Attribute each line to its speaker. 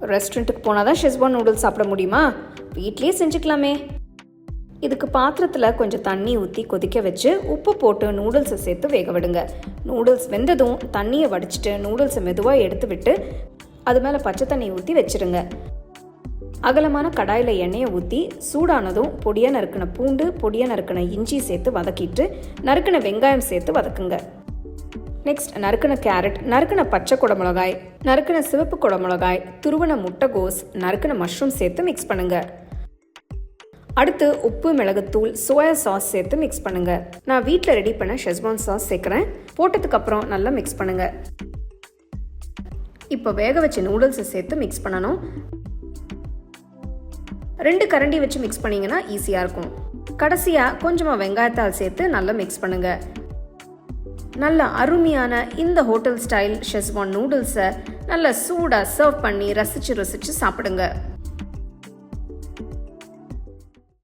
Speaker 1: ரெஸ்டாரண்ட்டுக்கு போனால் தான் ஷெஸ்வான் நூடுல்ஸ் சாப்பிட முடியுமா? வீட்லேயே செஞ்சுக்கலாமே. இதுக்கு பாத்திரத்தில் கொஞ்சம் தண்ணி ஊற்றி கொதிக்க வச்சு உப்பு போட்டு நூடுல்ஸை சேர்த்து வேக விடுங்க. நூடுல்ஸ் வெந்ததும் தண்ணியை வடிச்சிட்டு நூடுல்ஸை மெதுவாக எடுத்து விட்டு அது மேலே பச்சை தண்ணி ஊற்றி வச்சிருங்க. அகலமான கடாயில் எண்ணெயை ஊற்றி சூடானதும் பொடியாக நறுக்கின பூண்டு பொடியாக நறுக்கின இஞ்சி சேர்த்து வதக்கிட்டு நறுக்கின வெங்காயம் சேர்த்து வதக்குங்க. நெக்ஸ்ட் நறுக்கின கேரட் நறுக்கின பச்சை குடமிளகாய் நறுக்கின சிவப்பு குடமிளகாய் துருவன முட்டைகோஸ் நறுக்கின மஷ்ரூம் சேர்த்து மிக்ஸ் பண்ணுங்க. அடுத்து உப்பு மிளகுத்தூள் சோயா சாஸ் சேர்த்து மிக்ஸ் பண்ணுங்க. நான் வீட்டில் ரெடி பண்ண ஷெஸ்வான் சாஸ் சேர்க்குறேன். போட்டதுக்கு அப்புறம் நல்லா மிக்ஸ் பண்ணுங்க. இப்போ வேக வச்ச நூடுல்ஸை சேர்த்து மிக்ஸ் பண்ணணும். ரெண்டு கரண்டி வச்சு மிக்ஸ் பண்ணிங்கன்னா ஈஸியாக இருக்கும். கடைசியாக கொஞ்சமாக வெங்காயத்தால் சேர்த்து நல்லா மிக்ஸ் பண்ணுங்கள் நல்ல அருமையான இந்த ஹோட்டல் ஸ்டைல் ஷெஸ்வான் நூடுல்ஸை நல்லா சூடாக சர்வ் பண்ணி ரசித்து ரசித்து சாப்பிடுங்க.